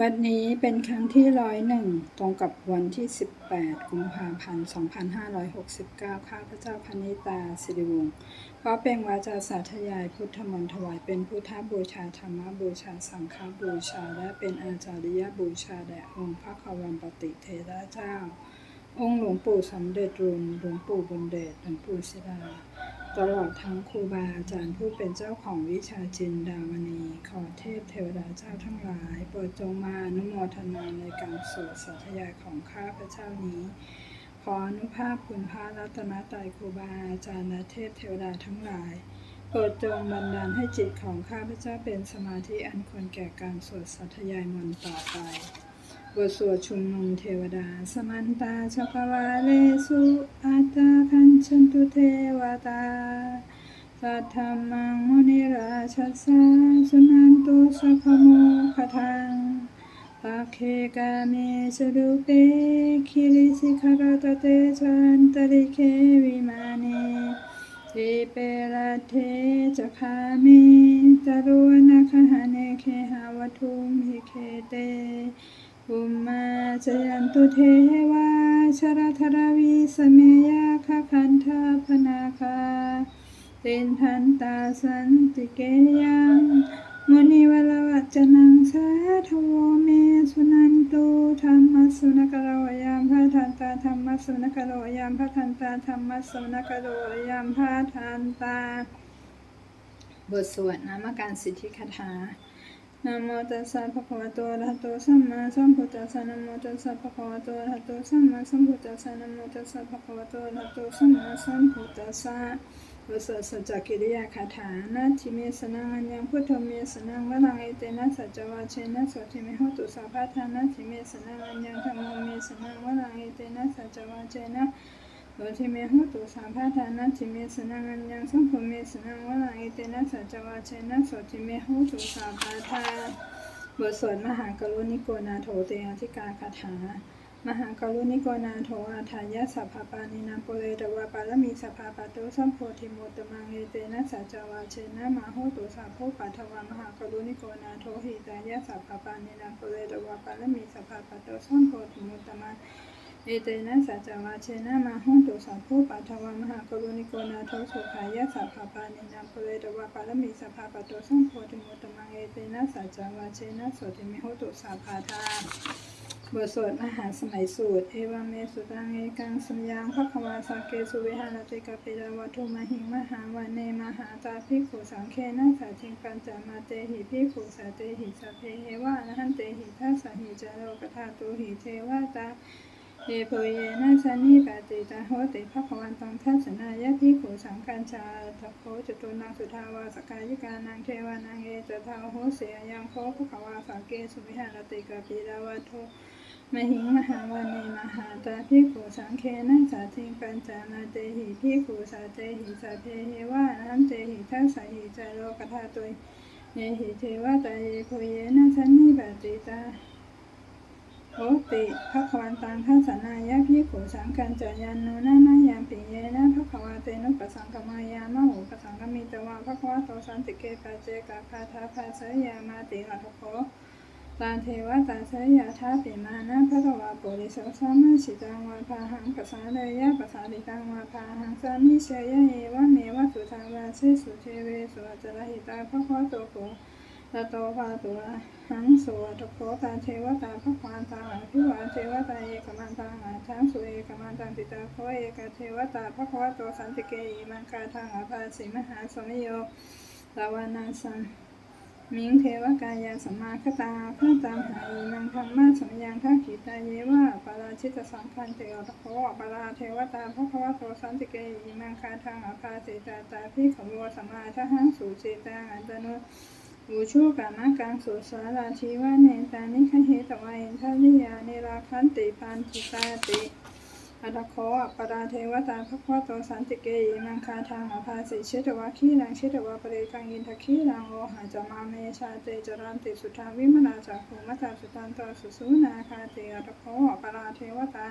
บัดนี้เป็นครั้งที่ร้อยหนึ่งตรงกับวันที่ 18 กุมภาพันธ์ 2569 ข้าพเจ้าพนิตาสิริวงศ์ขอเป็นวาจาสาธยายพุทธมนต์ถวายเป็นพุทธบูชาธรรมบูชาสังฆบูชา และเป็นอาจาริยบูชาแด่องค์พระควันปติเทระเจ้า องค์หลวงปู่สำเร็จรุนหลวงปู่บุญเดชหลวงปู่ศิลา ตลอดทั้งครูบาอาจารย์ผู้เป็นเจ้าของวิชาจินดาวณี ขอเทพเทวดาเจ้าทั้งหลาย โปรดจงมาอนุโมทนาในการสวดสัทยาของข้าพเจ้านี้ ขออนุภาพคุณพระรัตนตรัยครูบาอาจารย์และเทพเทวดาทั้งหลาย โปรดจงบันดาลให้จิตของข้าพเจ้าเป็นสมาธิอันควรแก่การสวดสัทยายมนต์ต่อไป บทสวดชุมนุมเทวดา สมันตาชกวาเลสุอัตตาคัญชันตุเทวตาสัทธรรมังมุนิราชัสสะสุนันตุสัพโมคทังปัเคกาเมสรุเปคิริสิขารตเตชันตริเควิมาเนทิเปรเทจะคาเมตโรนะคหเนเคหาวัตุมหิเคเต อุมมาจยันตุเทวาชรธรวีสเมยาคคันธาพนาคาเตนทันตาสันติเกยังมุนิวลวัจจนังสาทวเมสุนันตุธรรมสุนกโรยามพระทันตาธรรมสุนกโรยามพระทันตาธรรมสุนกโรยามพระทันตาบทสวดนามการสิทธิคาถา นะโมตัสสะภะคะวะโตอะระหะโตสัมมาสัมพุทธัสสะนะโมตัสสะภะคะวะโตอะระหะโตสัมมาสัมพุทธัสสะนะโมตัสสะภะคะวะโตอะระหะโตสัมมาสัมพุทธัสสะบทสสัจจกิริยาคาถานะทิเมสนังอัญญังพุทธเมสนังวะลังเอเตนะสัจจวาเชนะโสทิเมหตุสัพพะทานะทิเมสนังอัญญังธัมมเมสนังวะลังเอเตนะสัจจวาเชนะ โสทิเมโหตุสัพพะทานะทิเมสนังอัญญังสัมโฆเมสนังวะลังเอเตนะสัจวาเชนะโสทิเมโหตุสัพพะทาบทสวดมหากรุณิโกนาโถเตอธิกาคาถามหากรุณิโกนาโถอาทายะสัพพปานินาโปเลตวะปาลมีสัพพปะโตสัมโพธิโมตมังเอเตนะสัจวาเชนะมาโหตุสัพโพปัทวามหากรุณิโกนาโถหิตายะสัพพปานินาโปเลตวะปาลมีสัพพปะโตสัมโพธิโมตมัง เอเตนะสัจจวาเชนะมาหุตุสัพพุปัทวมหากรุณิโกนาโทสุขายะสัพพปานินัมปเรตวะปารมีสัพพปะโตสัมโพธิมุตมังเอเตนะสัจจวาเชนะโสติมิหตุสัพพาทาบทสวดมหาสมัยสูตร เอวเมสุตังเอกังสัญญังภควาสังเกสุวิหารติกาปิดาวัตุมหิงมหาวันเนมหาตาภิกขุสังเคนะสัจจิงปัญจมาเตหิภิกขุสัตเตหิสัพเพเฮวะนะหันเตหิทัสสหิจาโรกธาตุหิเทวตา เอโพเยนะสันนิปาติตาโหติภควันตังทัศนายะพิขูสังกัญชาทโคจตุนังสุทาวาสกายิกานังเทวานังเอจทาโหเสียยังโคภควาสังเกสุวิหารติกาปิดาวัตโทมหิงมหาวันเนมหาตาพิขูสังเคนังสาทิงปัญจานาเตหิพิขูสาเตหิสัพเพเฮวะนันเตหิทัสสะหิจารโลกธาตุยเยหิเทวตาเยโพเยนะสันนิปาติตา โหติภควันตังทัสนายะพิขูสังกันจายันโนนะนายามปิเยนะภควาเตนุปสังกมายามะหูปสังกมิตวะภควาโตสันติเกปะเจกะคาทาภาสยามาติอัตโคตาเทวตาสยาทาปิมานะภควาปุริโสสามาชิตังวาพาหังปสาเลยะปสาดิตังวาพาหังสามิเชยะเอวะเมวะสุทาวาเสสุเทเวสุจรหิตาภควาโตโก ตะโตภาตุระหังสุวัตโคตาเทวตาพระควานตาอภิวาเทวตาเอกมันตังอาทังสุเอกมันตังติตาโคเอกเทวตาพระควาโตสันติเกอิมังคาทางอาภาสิมหาสมิโยตาวานาสังมิงเทวกายาสมมาคตาเพื่อตามหาอิมังธรรมะสมยังทักขิตาเยวะปาราชิตสังคันเตอตโคปาราเทวตาพระควาโตสันติเกอิมังคาทางอาภาสิตาตาพิขโมสมมาทหังสุเจตาอันตโน อุชูกามะกังสุสาราชีวะเนตานิคเหตวาอินทริยาเนราคันติพันธิตาติอัตโคปราเทวตาภควโตสันติเกยิมังคาทางอภาสิเชตวะขีรังเชตวะปริกังอินทขีรังโอหาจมาเมชาเตจรันติสุทาวิมนาจักขุมัตาสุตันตสุสุนาคาเตอัตโคปราเทวตา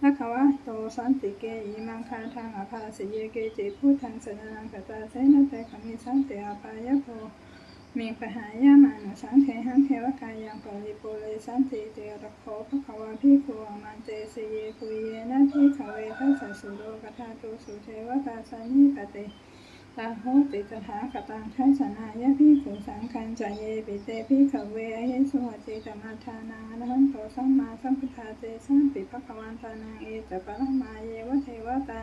ภะคะวะโตสันติเกอิมังคาทังอภาสิเยเกจิพุทธังสนังกัจจาเสนะเตขมิสันติอาปายโภ มีปหายามานุสังเทหังเทวกายังปริปุเรสันติเตระโคภะควะพิโคอมันเตสเยคุเยนะพิขเวทัสสะสุโลกธาตุสุเทวตาสันนิปติตาโหติตถาคตังทัสนายะพิขุสังคัญจายเยปิเตพิขเวอเยสุหจิตมาทานานันโตสัมมาสัมพุทธาเตสัมปิภะคะวันตานังเอตปะระมาเยวะเทวตา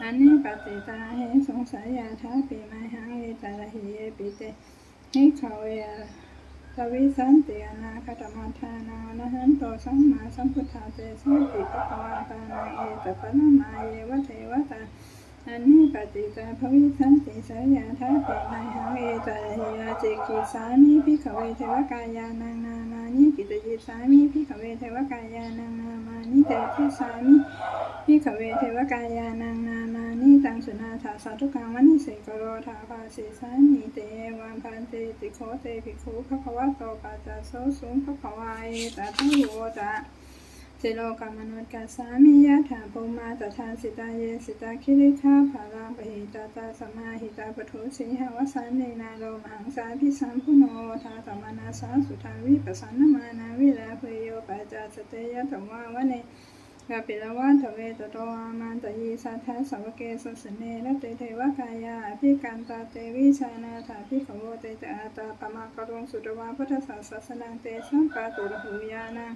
อันนิปติตาเหสงสายยาทาปิไมหังเอตระหิเยปิเต หิขเวทวิสันติอนาคตมาทานานันโตสัมมาสัมพุทธาเตสัมปิภะคะวันตานังเอตปะระมาเยวะเทวตาอันนี้ปฏิกาภวิสันติสยาทาเปนายหังเอตระหิยาเจกิสามิพิขเวเทวกายานังนามานิกิตยิสามิพิขเวเทวกายานังนามานิเตทิสามิ พิขเวเทวกายานังนามานิตังสุนาถาสาธุกังวันิเสกโรธาภาสิสานิเตวังพันเตติโคเตภิกขุภวะโตปัจจโสสุภวาเอตตะโหตะสิโลกามนุษย์กัสสามิยะถาภูมาตถาสิตาเยสิตาคิริฆาภาลังปหิตาตาสมาหิตาปทุสีหวสันเนนาโลมหังสาพิสัมพุโนทาตมานาสาสุทาวิปัสสนมานาวิลาภโยปัจจาสเตยะธรรมาวะเน กาปิลวะเวตโตอามันตะยีสัทธาสวเกสสเนระเตเทวกายาอภิกันตาเตวิชานาถาภิขโวเตจอาตาปมากรุงสุตวาพุทธศาสสนังเตสัมปาตุระหูยานัง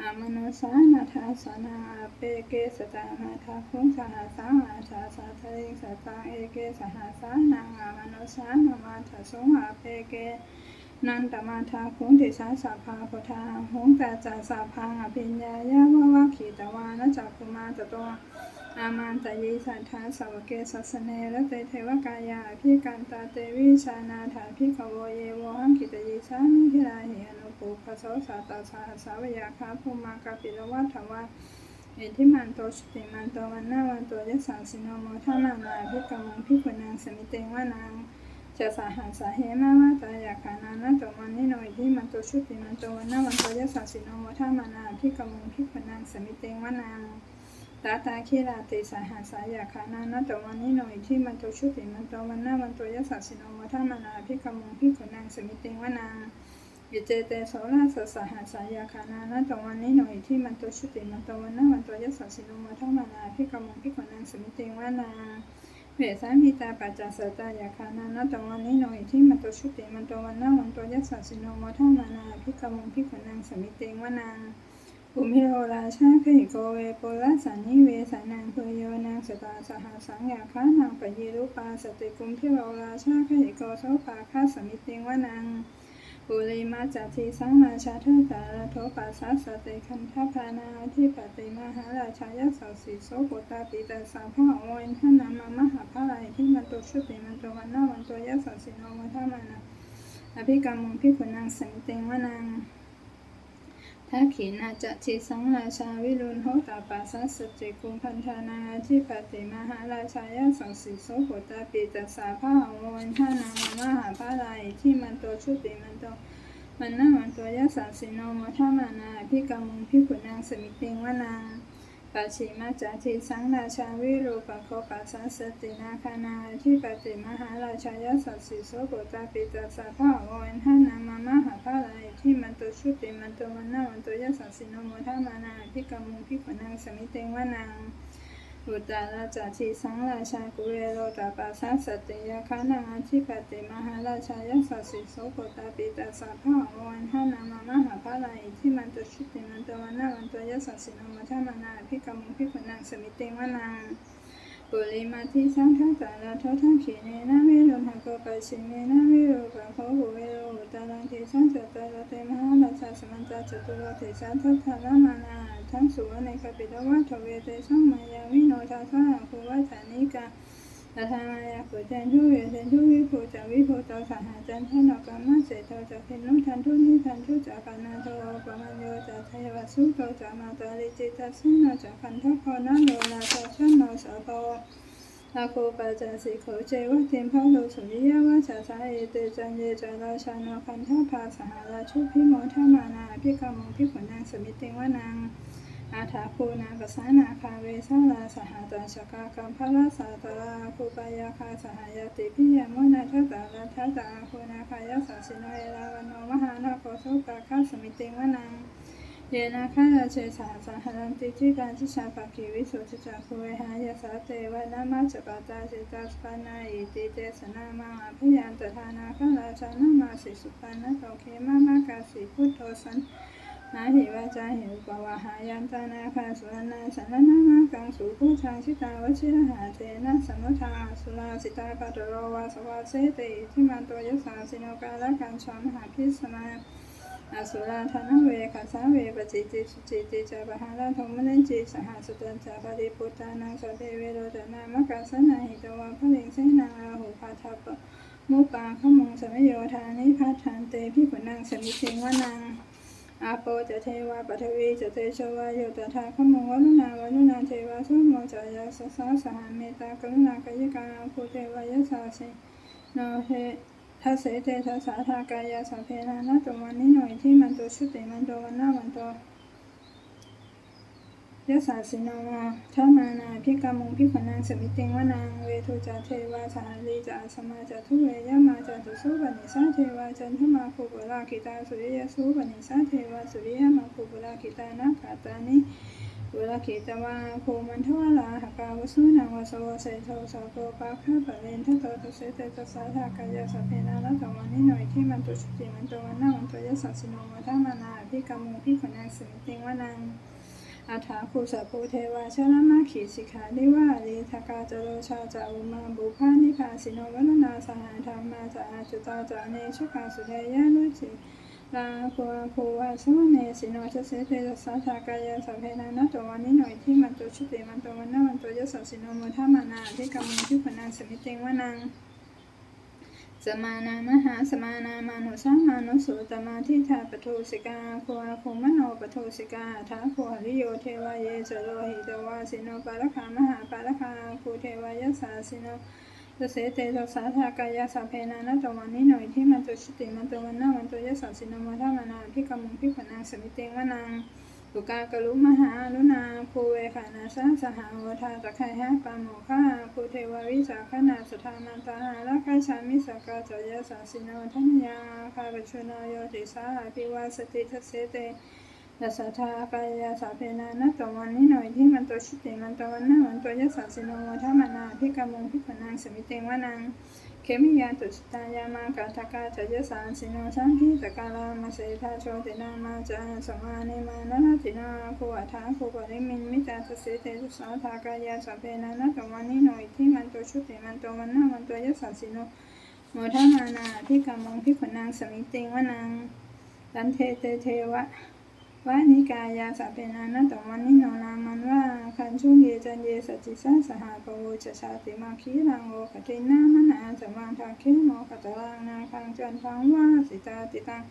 อามโนสานาทาสนาอาเปเกสตานาทาคุงสหสาอาชาสาทะเลสตาเอเกสหสานังอามโนสานามาทาสงอาเปเก นันตมาทาคุงติสาสาภาพทธาหงตาจาสาพังอภิญญายาวะวะขีตวานจักคุมาตโตอามันตยิสัทธาสาวเกสัสเนระเตเทวกายาพิกันตาเตวิชานาถาพิขโวเยวหังคิตยิสามิขิราหิอนุปุปะโสสาตาสาสาวยาคาภูมากาปิลวัฏวะเอธิมันโตสติมันโตวันนาวันโตยสังสิโนโมทานานาพิกมังพิกุนังสมิเตวานาง จะสาหัสสาเหมามาตายาคานานะตมันนิโนอิทิมันโตชุติมันโตวันนาวันโตยสัสิโนโมทามานาพิกมังพิกุนังสมิเตงวานางตาตาคีราติสาหัสายาคานานะตวันนิโนอิทิมันโตชุติมันโตวันนาวันโตยสัสิโนโมทามานาพิกมุงพิกุนังสมิเตงวานางยิเจเตโสราสสหัสายาคานานะตวันนิโนอิทิมันโตชุติมันโตวันนาวันโตยสัสิโนโมทามานาพิกมุงพิกุนังสมิเตงวานาง เวสามิตาปัจจสตายาคานานะตวันนิโนอิทิมันโตชุติมันโตวันนาวันโตยสัสสิโนโมทานานาพิกมงพิกนังสมิเตงวานางอุมิโรราชาขิโกเวปุระสันิเวสานังเพโยนังสตาสหสังยาคานางปยิรุปาสติกุมพิโรราชาขิโกโสปาคาสมิเตงวานัง ปุริมาจัตติสังมาชาเทสาโทปัสสะสติคันทพานาที่ปติมหาราชายสัสสิโสโกตาปิตาสัมภะโอเอนทนามามหาภาลายที่มันโตชุติมันโตวันนาวันโตยสัสสิโนมัทามานาอภิกรรมุงพิคุนังสมิติงวานัง ทักขินาจะทิสังราชาวิรุณโหตาปัสสสจิกุมพันธานาทิปติมหาราชายาสังสิโสโหตาปิตัสสาภาโวันทานามมหาภาลายที่มันโตชุติมันโตมันนามันตัวยสัสสิโนมทามานาพิกามุงพิขุนางสมิติงวานาง ปัจฉิมาจาทิสังราชาวิรูปโคปัสสสตินาคานาทิปติมหาราชายสัสสิโสโกตาปิตัสสาภาโวันหานามามหาภาลายที่มันโตชุติมันโตวันนาวันโตยสัสสิโนโมทามานาพิกามุงพิขนางสมิเตงวานาง บุตตาราจาทิสังราชากุเรโรตาปัสสสติยาคานังอธิปติมหาราชายสัสสิโสโกตาปิตาสัพพะโอวันหานามามหาภาลายที่มันตุชิติมันตวันนาวันตยสัสสินมัทามานาพิกามุพิกขนังสมิติวานัง ปุริมาที่สังทังตานาทัทั้งขีเนนะวิรุหะโกปัสสิเนนะวิรุปะโคหุเวโรตารังทิสังจตระเตมหาราชาสมันตาจตุรเทสัทธัทธามานาทั้งสุวรรณกัปปิตวัตเวเตสัมมายาวิโนทาสาภูวัฏานิกา ตถามายาปุจันทุเวเทนทุวิภูจวิภูตสหจันทนกรรมเสตจักขินุทันทุนิทันทุจักานาโตปมัญโยจัเทวสุโตจามาตาลิจิตัสสิโนจักขันทพนาโลนาโตชันโนสะโตอาโคปาจาสิโขเจวะเทมพะโลสุริยาวะชาชาเอเตจันเยจาราชาโนคันทภาสหราชุพิโมทมานาพิกามุพิขุนางสมิติวนาง อาถาภูนาปัสานาคาเวสาลาสหตัญชกากัมพลาสาตราภูปายาคาสหายติพิยมุนาทัตตาลัทตาภูนาคายาสาสิโนเอราวันโนมหานาโคสุกาคาสมิติงวนังเยนาคาราเชสาสหันติจิการทิชาปาคิวิสุจิจักคุเวหายาสาเตวะนามาจปาตาจิตาสปานาอิติเตสนามาอภิยันตทานาคาราชานามาสิสุปานะโตเคมามากาสิพุทโธสัน นาหิวาจาหิวปวาหายันตานาคาสุรนาสันนามากังสุภูชางชิตาวชิรหาเทนะสมุทาสุลาสิตาปัตโรวาสวาเสติทิมันตัวยสาสิโนกาละกันชามหาพิสมาอสุราธนเวคัสสาเวปจิติสุจิติจาปหาราธมนันจิสหสุตันจาปฏิพุทธานังสเทเวโรจนามกัสสนาหิตวะพระลิงเสนาอาหุปาทัปมุปาขมงสมโยธานิพัทานเตพิขุนังสมิติงวนัง อาโปจะเทวาปทวีจะเตโชวาโยตถาขมงวัลุนาวลุนาเทวาสุโมจายาสสาสหเมตากรุณากายกาภูเทวายสาสิโนเททัสเสเตทัสสะทากายาสัพเพนานาตัววันนี้หน่อยที่มันตัวชุติมันตัววันหน้ามันตัว ยะสาสินามาถ้ามานาพิกามุงพิขนางสมิติงวานางเวทุจาเทวาสาลีจาสมาจาทุเวยามาจาตุสุปนิสาเทวาจันทมาภูปุราคิตาสุริยสุปนิสาเทวาสุริยมาภูปุราคิตานาคาตานิเวลาคิตวาภูมันทวาลาหกาวสุนางวสวเสโทสโกปาคาปะเรนทโตตุเสเตตสสะทากายาสเพนาละตวันนี้หน่อยที่มันตุชุติมันตัววันหน้ามันตัวยะสัสสิโนมาทามานาพิกามุงพิขนางสมิติงวานาง อาถาภูสะภูเทวาชนะมาขีสิกขานิวาลีทกาจโรชาจาอุมาบุพานิพาสิโนวัฒนาสหาธรรมาจาจุตาจาเนชกาสุเทยานุจิลาภูภูวาสวเนสิโนชเสเตสัสสากายาสัพเพนานาตัววันนี้หน่อยที่มันตัวชุติมันตัววันน้ามันตัวยสัสสิโนโมทามานาที่กำมือที่ผนังสมิติงวนัง สมานามหาสมานามานุสัมมานุสุตมาทิธาปทุสิกาโคอาโคมโนปทุสิกาทาโคหริโยเทวายเจโรหิตวาสิโนปารคามหาปารคาคูเทวายสาสิโนตเสเตตสาธากายาสัพเพนานาตวันนี้หน่อยที่มันตุชุติมันตุวันนามันตุยสัสสิโนมาทามานาพิกมุงพิขนางสมิเตงวนัง ตุกากลุมหาลุนาภูเวขานาสาสหาวทาตะไคหะปาโมฆาภูเทววิสาขนาสทานันตาหาละกาชามิสกาจยสาสิโนทัญญาคาปชุนโยติสาภิวาสติทัสเสเตยัสทากายาสาเพนานะตวันนี้หน่อยที่มันตัวชุติมันตวันน้ามันตัวยสาสิโนโมทามนาพิกามงพิขนางสมิเตงวานัง เคมิยาตุสตายามากาทกาจยสานสิโนสัมพิตกาลามาเสทาโชตินามาจาสมาเนมานานาตินาคูอัฐาคูปริมินมิตาสเสเตตุสาทากายาสเพนานะตวันนี้หน่อยที่มันตัวชุติมันตัววันน้ามันตัวยสานสิโนโมทามานาพิกามงพิขนางสมิติงวานังตันเทเตเทวะ วานิกายาสัพเพนานะตวันนี้โนนามันว่าคันชุเยจันเยสจิสัสหาปโวชชาติมาคีรังโอคตินามนาสมังทาเคโมคตรังนาคังจันทังว่าสิตาติตัง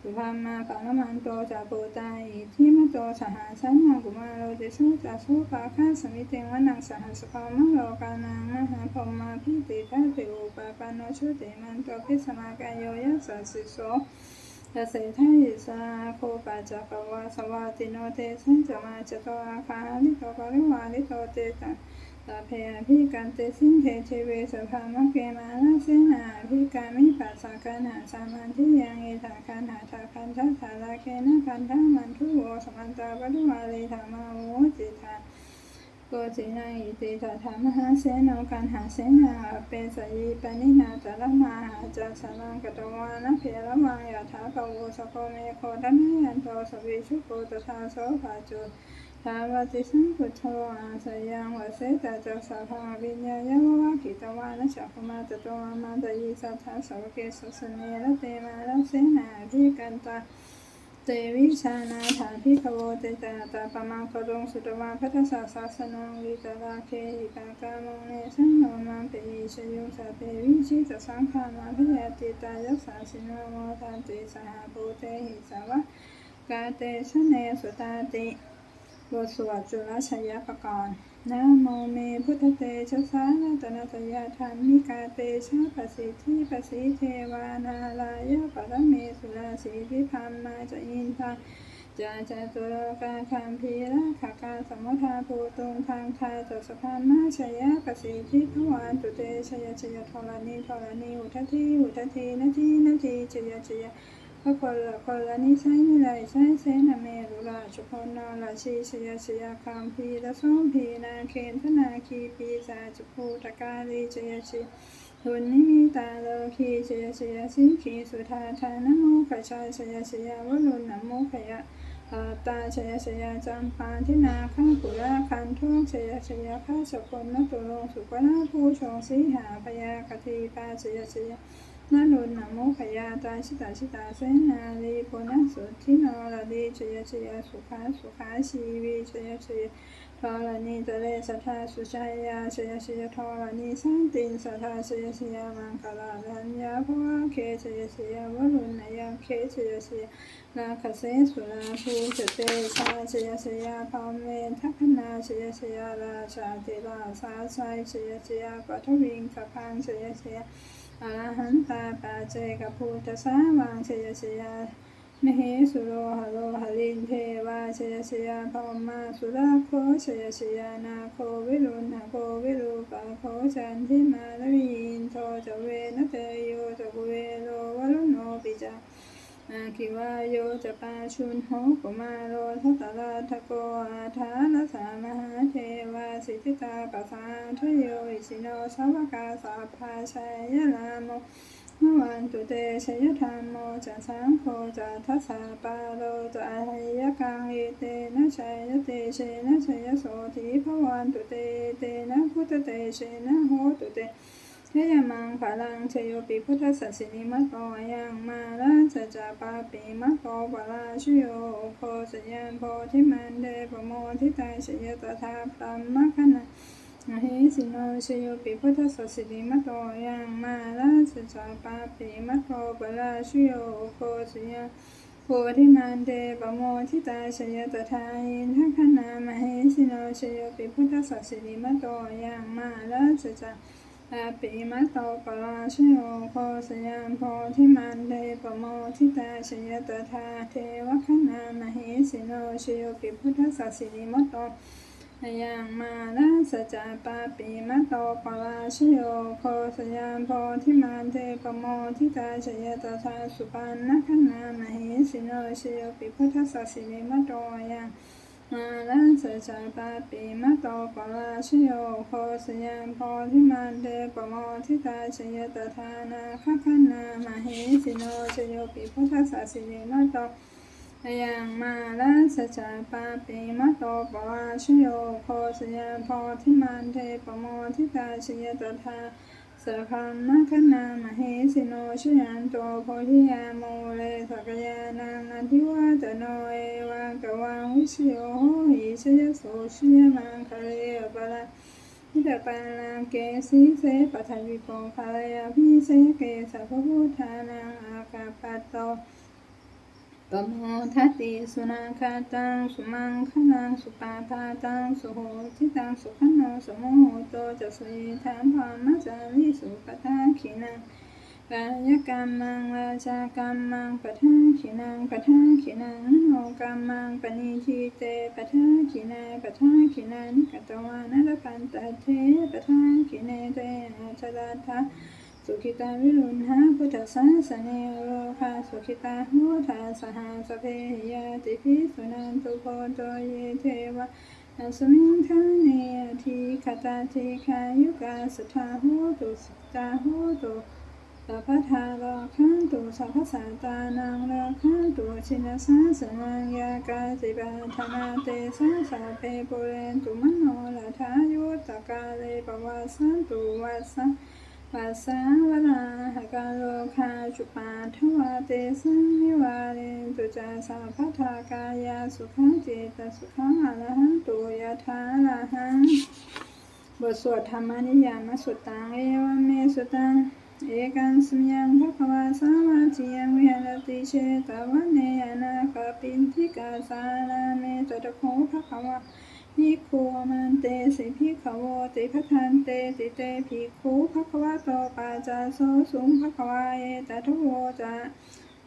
สุภามาปานมันโตจาโปตาอิทิมโตสหาสัญญกุมาโรติสุจาสุปาคาสมิเตงวนังสหสภามโลกานังมหาพมมาพิติทัติอุปาปานโนชุติมันโตพิสมากายโยยัสสสิโส ยะเสทายิสาโคปัจจกวาสวาติโนเตสันจะมาจโตอาคาลิโตปริวาลิโตเตตะตาเพอภิกันเตสินเทเทเวสภามะเกมาลาเสนาภิกามิปัสสะกันหาสามันทิยังเอตาคันหาทาคันทัสสาลาเคนะคันทามันทุโวสมันตาปริวาลิธรรมาโมจิตา กจินาอิติตถามหาเสโนกันหาเสนาเปสยีปนินาตระมาหาจาสนังกตวานะเพระมังยาถาปโวสโคเมโคดันยันโตสวิชุโกตถาโสภาจุทาวติสัมพุทโธอาสยังวเสตจัสสะภาวิญญายวะกิตวานะจักขมาตโตมาตยิสัทธาสวเกสุสเนระเตมาลเสนาภิกันตา เตวิชานาถาพิขโวเตตาตาปมังกรงสุตวาพัทสสะสาสนังวิตราเคหิตากามงเนสันโนมังเปยิชยุสาเปวิชิตสังขามาพิยติตายัสสาสิโนโมทันติสหภูเตหิสาวะกาเตชะเนสุตาติบทสวดจุลชยปกรณ์ นะโมเมพุทธเตชะสานาตนาตยาธรรมิกาเตชะปสิทธิปสิเทวานาลายะปรเมสุราสีพิพัมมาจะอินทาเจาจตุโลกาคัมพีระขากาสมุทาภูตุงทางทาจัสพามาชยะกสิทิพวานตุเตชยชยทรณีทรณีอุทธีอุทธีนาทีนาทีชยชย พระคนละคนละนิสัยนิไรใช้เสนาเมรุราชพลนาราชีชยาชยาคัมพีระสมพีนาเคนธนาคีปีสาจุภูตกาลีชยาชยทุนนิมิตาโลคีเชยเชยาสิขีสุธาทานโมขชายเชยเชยาวรุณนโมขยะอาตาชยเชยาจำปาทินาข้างปุระคันทุกเชยเชยาข้าสกุลนตุลงสุปนาผู้ชงสีหาพยากติปาเชยเชยา นารุนนโมขยาตาชิตาชิตาเสนาลีปุณสุทิโนรดีเชยเชยสุขาสุขาชีวีเชยเชย ทอรณีตะเลสัทธาสุชัยยาชยชยทอรณีสันตินสัทธาชยชยมังคลาธัญญาภวเคชยชยวรุณยาเคชยชยนาคเสสุราภูจเตชาชยชยพามเมทัคนาชยชยราชาติราสาชัยชยชยปัทวิงสพังชยชยอรหันตาปาเจกภูตสาวังชยชย มเหสุโรหโรหลินเทวาชยชยาพมมาสุราโคชยชยานาโควิรุณหโควิรูปะโคจันทิมาลวินโทจเวนเตโยจกุเวโลวรุโนปิจาอาคิวายโยจะปาชุนโหกุมาโรทัตตราทโกอาทานสามหาเทวาสิทธิตาปะสาทโยอิสิโนสาวกาสาภาชัยยลามโม นวันตุเตชยธรรมโมจะสังโฆจะทัสสะปาโลจะอหิยกังเอเตนะชัยเตเชนะชัยโสธิพวันตุเตเตนะพุทธเตเชนะโหตุเตเทยมังพลังชโยปิพุทธสัสสินิมัตโตยังมาราชจาปาปิมัตโตปราชโยโคสยันโพธิมันเดปโมทิตาชยตถาพรหมคณะ อหิสิโนชโยปิพุทธสัสสิริมะโตยังมาราชจาปาปิมะโตปราชโยโคสยาโพธิมันเตปโมทิตาชยตถาอินทัคขณามหิสิโนชโยปิพุทธสัสสิริมะโตยังมาราชจาปาปิมะโตปราชโยโคสยามโพธิมันเตปโมทิตาชยตถาเทวคณามหิสิโนชโยปิพุทธสัสสิริมะโต ยังมานาสจาปาปิมะโตปราชโยโคสยามโพธิมานเทปโมทิตาชยตถาสุปันนคณามหิสิโนชโยปิพุทธสัสิริมะโตยังมานาสจาปาปิมะโตปราชโยโคสยามโพธิมานเทปโมทิตาชยตถานาคคณามหิสิโนชโยปิพุทธสัสิริมะโต ยังมาราชจาปาปิมะโตปวาชโยโคสยามโพธิมันเทปโมทิตาชยตถาสพันนัคณามเหสิโนชยันโตโพธิยาโมเลสกยานังอธิวาตโนเอวังกวังวิชโยโหหิชยโสชยมังคะเรปะละทิตปานังเกสีเสปทัญวิโปภารยาพิเสเกสัพพุทธานังอากาปัตโต ปโมทัตติสุนังคาตังสุมังคลังสุปาพาตังสุโหทิตังสุขโนสมุโหโตจะสุยธามพามัจาริสุปทาขินังกายกรรมังวาจากรรมังปทาขินังปทาขินังโนกรรมังปณิทิเตปทาขินาปทาขินานิกตวานรพันตเทปทาขิเนเตอาชลาทา สุขิตาวิรุณหาพุทธศาสเนโรคาสุขิตาโหทาสหาสเพยาติภิสุนันตุโพโตเยเทวะอสมิงทาเนอทีคตาทีคายุกาสทาโหตุสตาโหตุสัพพทาโลคันตุสัพพสัตานังโลคันตุชินสาสนังยากาจิปาธนาเตสาสาเปปุเรนตุมโนลาทายุตกาเลปวัสสันตุวัสสะ ปัสสาวราหกาโลคาจุปาทวาเตสังนิวาเรนตุจาสาพัทากายาสุขังเจตสุขังอรหันตุยะถาลาหังบทสวดธรรมนิยามสุตตังเอวเมสุตังเอกันสมยังภควาสามาจิยังวิหารติเชตวันเนยนาคาปินทิกาสานาเมตตะโคภควา พิกขุมันเตสิพิขโวติพัทันเตติเตภิกขุภควะโตปาจาโสสุงภควาเอตทุโวจะ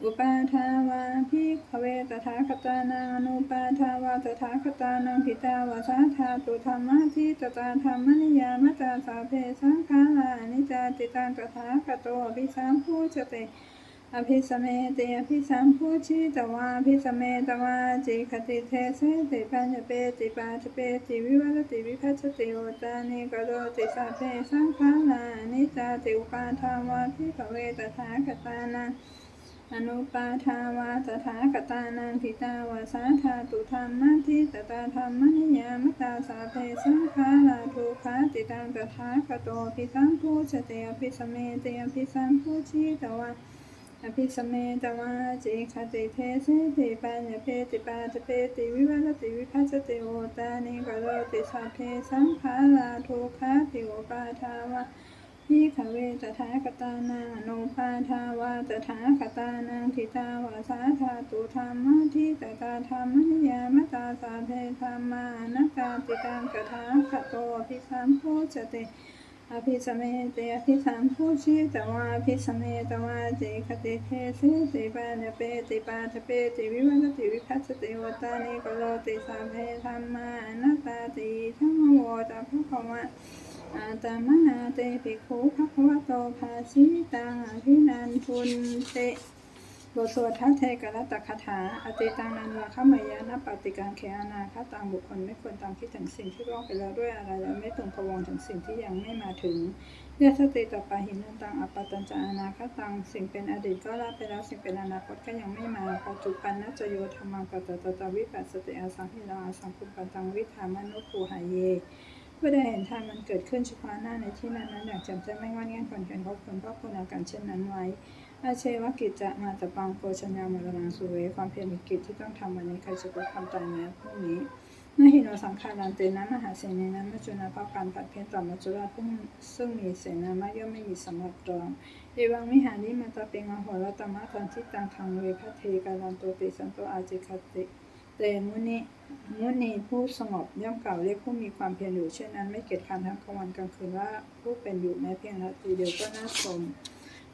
อุปาทาวาภิขเวตถาคตานังอนุปาทาวาตถาคตานังทิตาวาสาธาตุธรรมะทิตตาธรรมนิยามตาสาเพสังขารานิจจติตังตถาคโตภิสัมภูชเต อภิสเมเตอภิสัมพุชิตวาอภิสเมตวาจิคติเทเสติปัญญเปติปาชเปติวิวัตติวิพัชติโอตานิกโรติสัพเพสังขารานิจจติอุปาทาวาภิกขเวตถาคตานังอนุปาทาวาตถาคตานังทิตาวาสาธาตุธรรมะทิตตาธรรมนิยามตาสาเพสังขาราทุขาติตังตถาคโตภิสัมพุชเตอภิสเมเตอภิสัมพุชิตวา อภิสเมตวาจิคติเทเสติปัญญเพติปาตเปติวิวัตติวิภัสติโอตานิกโรติสัพเพสังขาราทุกขาติโอปาทาวาพิขเวตถาคตานังอนุปาทาวาตถาคตานังทิตาวาสาธาตุธรรมะทิตตาธรรมนิยามตาสาเพธรรมานักาติตังกถาคโตภิสัมโพชเต อภิสเมเตอภิสัมภูชิตวาอภิสเมตวาเจคติเทเสติปาเนเปติปาทเปติวิวัตติวิพัสติวตานิโกโลติสามเพธรรมานาตาติธัมมโวตาภควะอาตามนาเตปิโคภควะโตภาสิตังอภินันทุนเต บทสวดทัพเทกรัตตคาถา อติตังนันวาขมายานปฏิกังเขอนาคาตังบุคคลไม่ควรตามคิดถึงสิ่งที่ล่วงไปแล้วด้วยอะไรและไม่ตรงพวงถึงสิ่งที่ยังไม่มาถึงเยสติตปาหินตังอปตัญจาอนาคาตัง สิ่งเป็นอดีตก็ละไปแล้ว สิ่งเป็นอนาคตก็ยังไม่มา ปัจจุบันนัจโยธรรมังปัตตตวิปัสสติอาสังหิราอาสังคุปปันตังวิธามนุปูหายเยเพื่อได้เห็นธรรมมันเกิดขึ้นเฉพาะหน้าในที่นั้นนั้นอย่างจำใจไม่งอนแง่นผลเป็นเพราะคนเพราะคุณอาการเช่นนั้นไว้ อาเชวกิจจะมาตะปังโภชญามรณังสุเว ความเพียรกิจที่ต้องทำวันนี้ใครจะรู้ความตายแม้พรุ่งนี้นาหิโนสังขารันเตนะมหาเสนีนั้นมัจจุนาภาการผัดเพี้ยนต่อมัจจุราชผู้ซึ่งมีเสนามากย่อมไม่มีสำหรับรองเอวังมิหานิมาตาเปงอโหรตมะทันทิตังทางเวพเทการันโตติสันโตอาจิคติเตมุนิมุนีผู้สงบย่อมกล่าวเรียกผู้มีความเพียรอยู่เช่นนั้นไม่เกียจคร้านทั้งกลางวันกลางคืนว่าผู้เป็นอยู่แม้เพียงนาทีเดียวก็น่าชม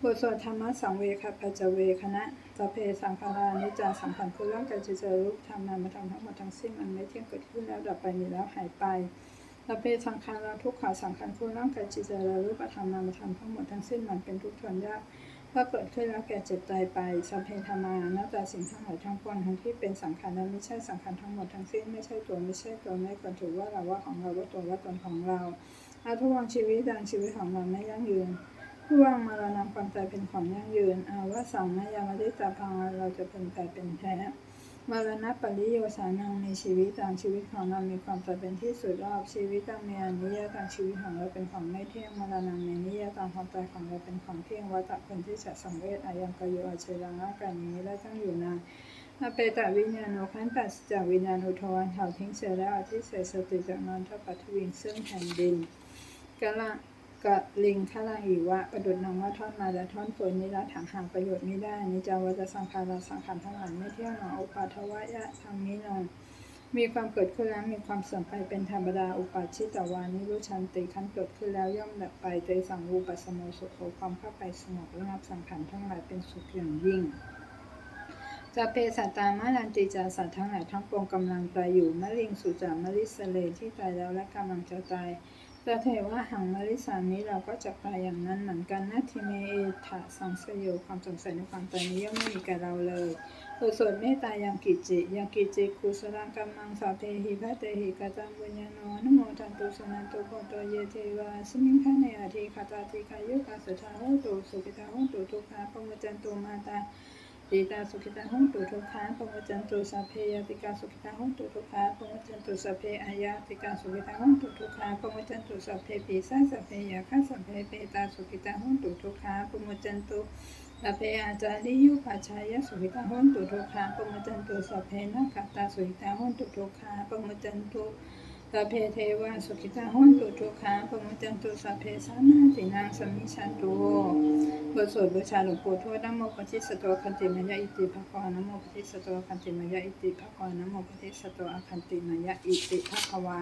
บทสวดธรรมะสังเวคปัจเวคณะสพเพสังขารานิจาสังขารคือร่างกายจิตใจรูปธรรมนามธรรมทั้งหมดทั้งสิ้นมันไม่เที่ยงเกิดขึ้นแล้วดับไปมีแล้วหายไปสพเพสังขารทุกขาสังขารคือร่างกายจิตใจและรูปธรรมนามธรรมทั้งหมดทั้งสิ้นมันเป็นทุกข์ทนยากก็เกิดขึ้นแล้วแก่เจ็บตายไปสัพเพธรรมานาตาสิ่งทั้งหลายทั้งปวงทั้งที่เป็นสังขารนั้นไม่ใช่สังขารทั้งหมดทั้งสิ้นไม่ใช่ตัวไม่ใช่ตนไม่ควรถือว่าเราว่าของเราว่าตัวว่าตนของเราอาทุกวันชีวิตดังชีวิตของเราไม่ยั่งยืน ผู้วางมรณะความตายเป็นของยั่งยืน อาว่าสังมายามติตาพังเราจะเป็นแต่เป็นแท้มรณะปริโยสานังในชีวิตตางชีวิตของเรามีความตายเป็นที่สุดรอบชีวิตตามีอนิยตางชีวิตของเราเป็นของไม่เที่ยงมรณะในนิยตางความตายของเราเป็นของเที่ยงวัตตะคนที่จะสังเวชอายังกโยอาเชรังอาการนี้และตั้งอยู่นานอาเปตะวิญญาณโนขันตัสจากวิญญาณอุทวันเผาทิ้งเสียแล้วอาทิเสยสติจากนอนทัพปัทวิงซึ่งแผ่นดินกะละ กะลิงขลังอีวะ ประดุดนำว่าท่อนมาและท่อนฝนนี้ละถังหางประโยชน์ไม่ได้นิจาวัจสังขารสังขารทั้งหลายไม่เที่ยงหนออุปาทวายะธรรมนี้นอนมีความเกิดขึ้นแล้วมีความเสื่อมไปเป็นธรรมดาอุปาชิตวานิรุชันติขันเกิดขึ้นแล้วย่อมดับไปเตสังวูปัสโมสุโขความเข้าไปสงบระงับสังขารทั้งหลายเป็นสุขอย่างยิ่งจะเพสัตตามาลันติจาสัตว์ทั้งหลายทั้งปวงกำลังตายอยู่มะลิงสุจามะลิสเลที่ตายแล้วและกำลังจะตาย จะเทว่าหังมะลิสานี้เราก็จะตายอย่างนั้นเหมือนกันนะทีเมเอถะสังสยความสงสัยในความตายนี้ย่อมไม่มีแก่เราเลยบทสวดเมตตายังกิจิยังกิจิกุสลังกัมมังสาเทหิพระเตหิกาตังบุญญาโนนโมทันตุสนันตุโพโตเยเทวาสมิงคะเนอาทิคาตาติกายุกาสุทาโหตุสุขิตาโหตุทุกขาปมุจันตุมาตา ติตาสุขิตาหุนตุทุกขาปมจจันตุสัพเพยติกาสุขิตาหุนตุทุกขาปมจจันตุสัพเพอายาติกาสุขิตาหุนตุทุกขาปมจจันตุสัพเพปีสาสัพเพยาคัสัพเพเปตาสุขิตาหุนตุทุกขาปมจจันตุสัพเพอาจาริยุปัจฉายสุขิตาหุนตุทุกขาปมจจันตุสัพเพนักขตาสุขิตาหุนตุทุกขาปมจันตุ สัพเพเทวาสุขิตาหุนตุทุกขาปมุจันตุสัพเพสานาตินางสมิชันตุบทสวดบูชาหลวงปู่ทวดนโมปฏิสตโตคันติมายะอิติภควานโมปฏิสตโตคันติมายะอิติภควานโมปฏิสตโตอคันติมายะอิติภควา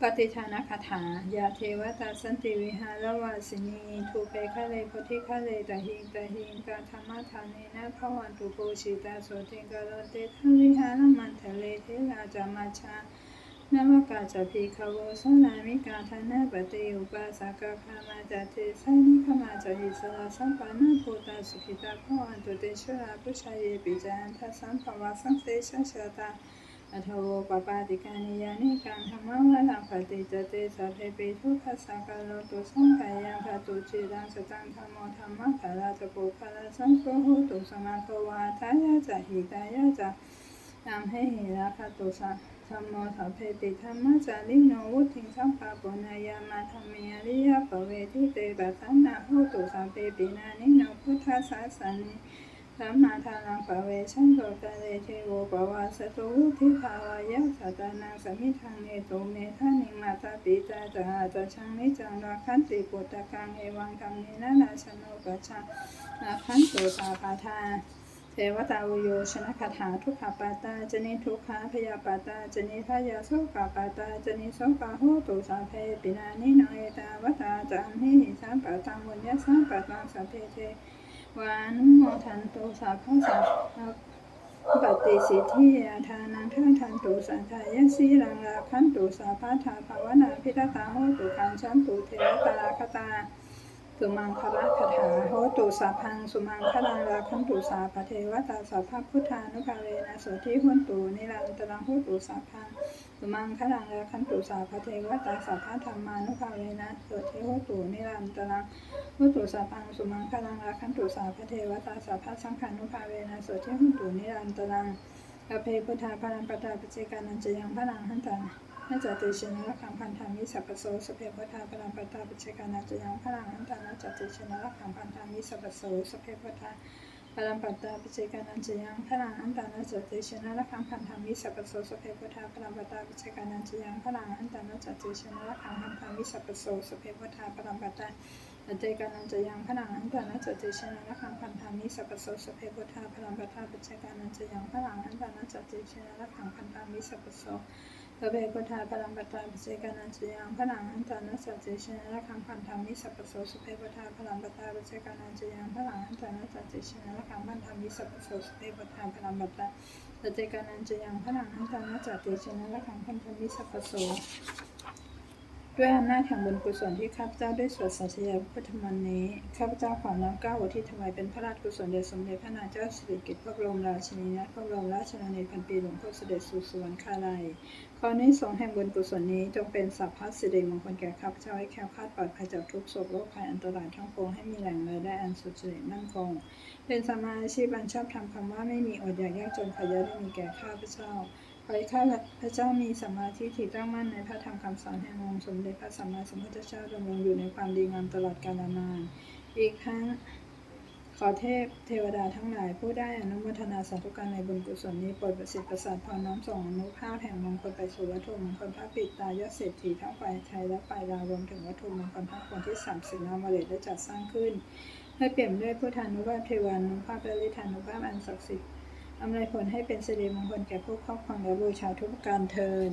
ปฏิทานคาถายาเทวตาสันติวิหารวาสินีทูเปคะเลโพธิคะเลตะหิงตะหิงกาธรรมทานีนะภวันตุโกชิตาโสติกาโรเตทวิหารมันทะเลเทราจามาชา นวกาจพีคาวสนามิกาธนาปฏิอุปาสกคามาจเตสานิขมาจหิสระสัมปานาภูตาสุขิตาภวันตุเตชราพุชายเยปิจานันทสัมภวาสังเตชะชะตาอัทโวปปาติกานิยานิการธรรมวลังปฏิจเตสัพเพปิทุกขสักาโลตุสังขยังคาตุจิรังสตังธรรมโมธรรมะคาราตโปคาราสังโฆตุสมาโควาทายาจหิตายาจนำให้หิราคาตุสัง ธรรมโมสัพเพติธรรมะจาริโนวุติสัมปะปุณายามาธรรมิยริยปเวทิเตปัสสนะโหตุสัพเพปินานิโนพุทธาสาสนิสัมมาทานังปเวชันโตกะเลเทโวปวาสตุวุธิภาวายะสัตานังสมิทังเนโตเมทานิมาตาปิตาจาจชังนิจังราคันติปุตตะกังเอวังกัมเนนะนาชโนกะชังราคันโตสาปาทา เทวตาวุโยชนะคาถาทุกขปาตาจนิทุกขาพยาปาตาจนิทายาโสกาปาตาจนิโสกาโหตุสาเพปินานิโนเอตาวตาจัมหิหิสัมปะตังวุญญสัมปะตังสัพเพเทวานุโมทันโตสาภาสาปฏิสิทธิยาทานังท่าทันตุสันทายสีรังราคันตุสาภาธาภาวนาพิทตาโหตุคันชันตุเทวตาคตา สุมังคละคาถาโหตุสาพัง สุมังคลังราคันตุสาปเทวตาสาภาพุทธานุภาเวนะโสทิหุนตุนิรันตรังโหตุสาพัง สุมังคลังราคันตุสาพเทวตาสัพพะธรรมานุภาเวนะโสเทโหตุนิรันตรังโหตุสัพพัง สุมังคลังราคันตุสาพเทวตาสัพพะสังขานุภาเวนะโสเทโหตุนิรันตรังอภพุทธาพลังปตาปเจกานันจะยังพลังหันตัง น่าจะติชนะละขังพันธามิสัพพโสสเพพทาพลังปตาปิเจกานันจยังพลังหันตังนาจติชนะละขังพันธามิสัพพโสสเพพทาพลังปัตตาปิเจกานันจยังพลังอันตานาจติชนะละคังพันธามิสัพพโสสเพพทาพลังปัตตาปิเจกานันจยังพลังอันตานาจติชนะละคังพันธามิสัพพโสสเพพทาพลังปัตตาปิเจกานันจะยังพลังอันตานาจติชนะละคังพันธามิสัพพโสสเพพทาพลังปัตตาปิเจกานันจยังพลังอันตานาจติชนะละคังพันธามิสัพพโส พระเบกุทธาพลังปัตตาปิเสกานันจะยังพนังอันตานาจติชนะคังพันธามิสัพพโสสุเพพุทธาพลังปัตตาปิเสกานันจะยังพนังอันตานาจติชนะคังพันธามิสัพพโสสุเพพุทธาพลังปัตตาปิเสกานันจะยังพนังอันตานาจติชนะละคังพันธามิสัพพโส ด้วยอำนาจแห่งบุญกุศลที่ข้าพเจ้าได้สวดสัตยาพุทธมนต์นี้ ข้าพเจ้าขอน้อมเก้าอุทิศถวายเป็นพระราชกุศลแด่สมเด็จพระนางเจ้าสิริกิติ์พระบรมราชินีนาถพระบรมราชนนีพันปีหลวงพ่อเสด็จสู่สวรรคาลัยขอนี้สงแห่งบุญกุศลนี้จงเป็นสัพพะสิริมงคลแก่ข้าพเจ้าให้แคล้วคลาดปลอดภัยจากทุกโศกโรคภัยอันตรายทั้งปวงให้มีแหล่งรายได้อันสุจริตมั่นคง เป็นสมาชีพอันชอบทำคำว่าไม่มีอดอยากยากจนขยะได้มีแก่ข้าพเจ้า ขอให้ข้าพระเจ้ามีสัมมาทิฏฐิตั้งมั่นในพระธรรมคำสอนแห่งองค์สมเด็จพระสัมมาสัมพุทธเจ้าดำรงอยู่ในความดีงามตลอดกาลนาน อีกทั้งขอเทพเทวดาทั้งหลาย ผู้ได้อนุโมทนาสาธุการในบุญกุศลนี้โปรดประสิทธิ์ประสาทพรน้อมส่งอนุภาพแห่งมงคลไปสู่วัตถุมงคลพระปิดตายอดเศรษฐีทั้งฝ่ายไทยและฝ่ายลาวรวมถึงวัตถุมงคลทั้งปวงที่สามสิบน้ำวเลได้จัดสร้างขึ้นให้เปลี่ยนด้วยพุทธานุภาพเทวานุภาพและฤทธานุภาพอันศักดิ์สิทธิ์ อำนวยผลให้เป็นสิริมงคลแก่ผู้ครอบครองและบูชาทุกประการเทิน